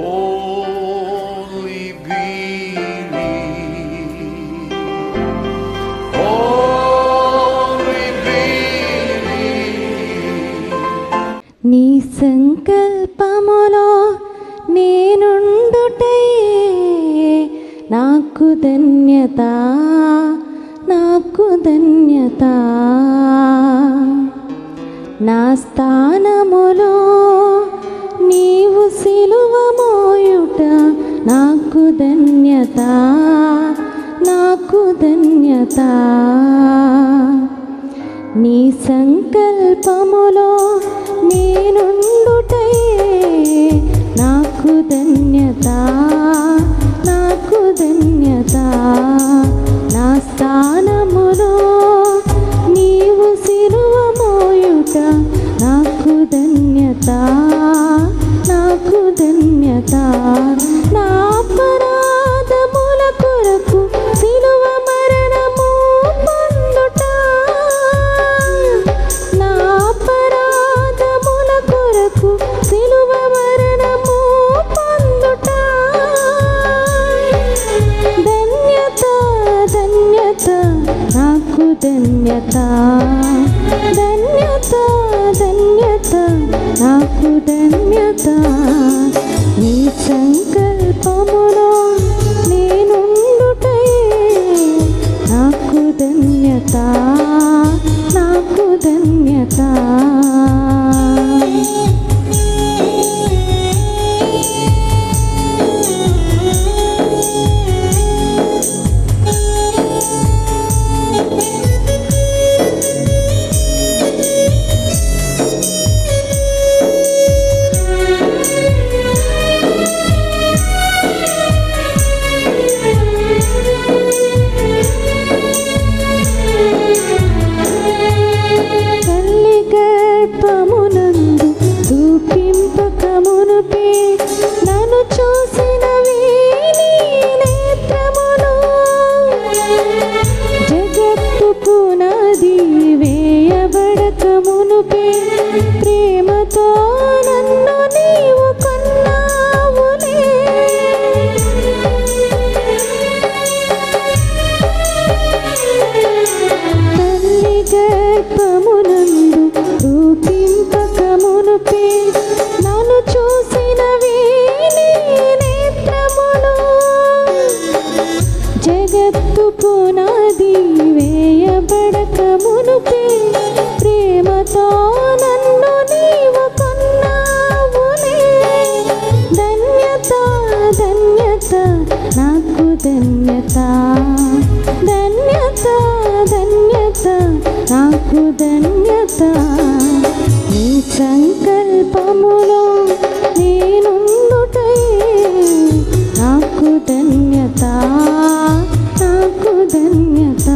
Only believe. Only believe. నీ సంకల్పములో నేనుండుటయే నాకు ధన్యత నాకు ధన్యత నా స్థానములో నాకు ధన్యత నాకు ధన్యత. నీ సంకల్పములో నేనుండుటయే నాకు ధన్యత నాకు ధన్యత. నా స్థానములో నీవు సిరువమోయుట నాకు ధన్యత నాకు ధన్యత. ధన్యత ధన్యత ధన్యత నాకు ధన్యత. నీ సంకల్పములో ధన్యత ధన్యత ధన్యత నాకు ధన్యత. నీ సంకల్పములో నేనుండుటయే నాకు ధన్యత నాకు ధన్యత.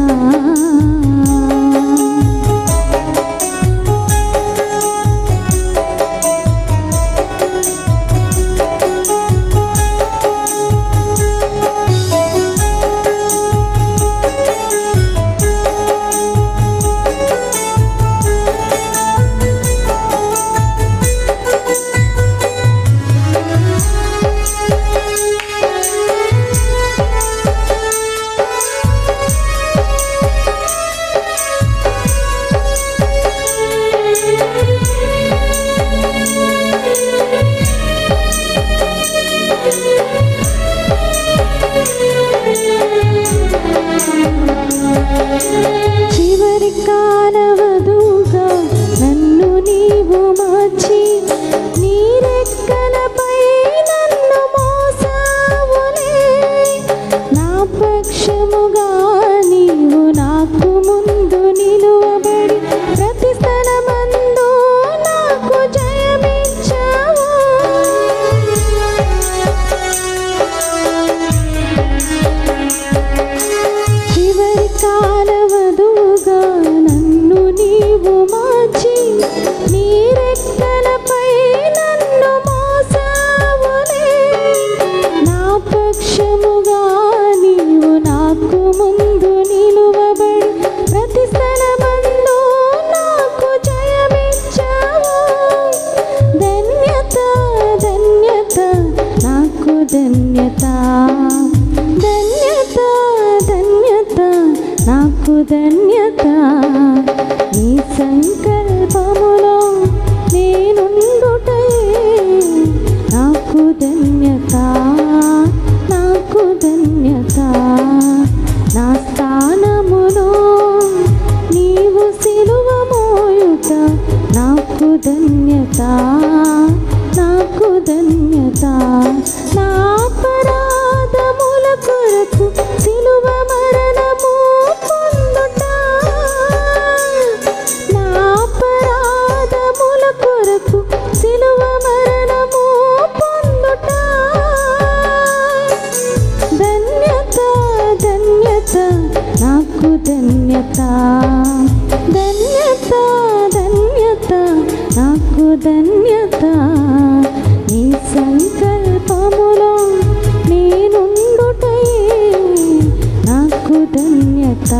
ధన్యత నీ సంకల్పము నాకు ధన్యత నీ సంకల్పములో నేనుండుటై నాకు ధన్యత.